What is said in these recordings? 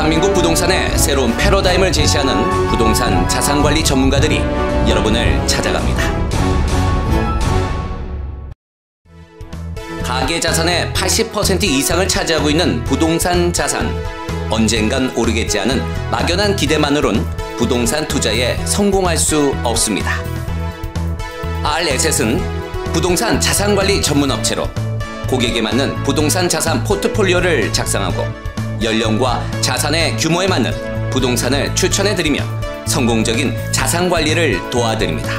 대한민국 부동산의 새로운 패러다임을 제시하는 부동산 자산관리 전문가들이 여러분을 찾아갑니다. 가계 자산의 80% 이상을 차지하고 있는 부동산 자산. 언젠간 오르겠지 하는 막연한 기대만으론 부동산 투자에 성공할 수 없습니다. RSS는 부동산 자산 관리 전문 업체로 고객에 맞는 부동산 자산 포트폴리오를 작성하고 연령과 자산의 규모에 맞는 부동산을 추천해드리며 성공적인 자산 관리를 도와드립니다.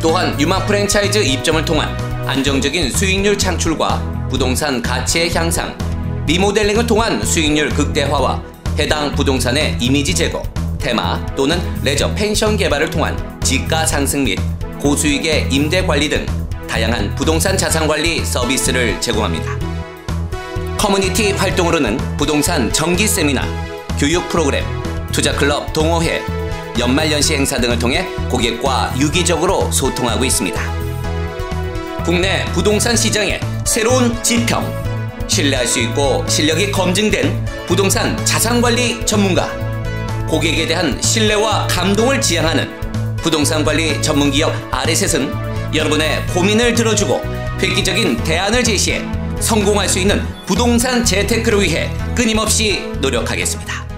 또한 유마 프랜차이즈 입점을 통한 안정적인 수익률 창출과 부동산 가치의 향상, 리모델링을 통한 수익률 극대화와 해당 부동산의 이미지 제고, 테마 또는 레저 펜션 개발을 통한 지가 상승 및 고수익의 임대 관리 등 다양한 부동산 자산 관리 서비스를 제공합니다. 커뮤니티 활동으로는 부동산 정기 세미나, 교육 프로그램, 투자 클럽 동호회, 연말연시 행사 등을 통해 고객과 유기적으로 소통하고 있습니다. 국내 부동산 시장의 새로운 지평, 신뢰할 수 있고 실력이 검증된 부동산 자산관리 전문가, 고객에 대한 신뢰와 감동을 지향하는 부동산 관리 전문기업 아레셋은 여러분의 고민을 들어주고 획기적인 대안을 제시해 성공할 수 있는 부동산 재테크를 위해 끊임없이 노력하겠습니다.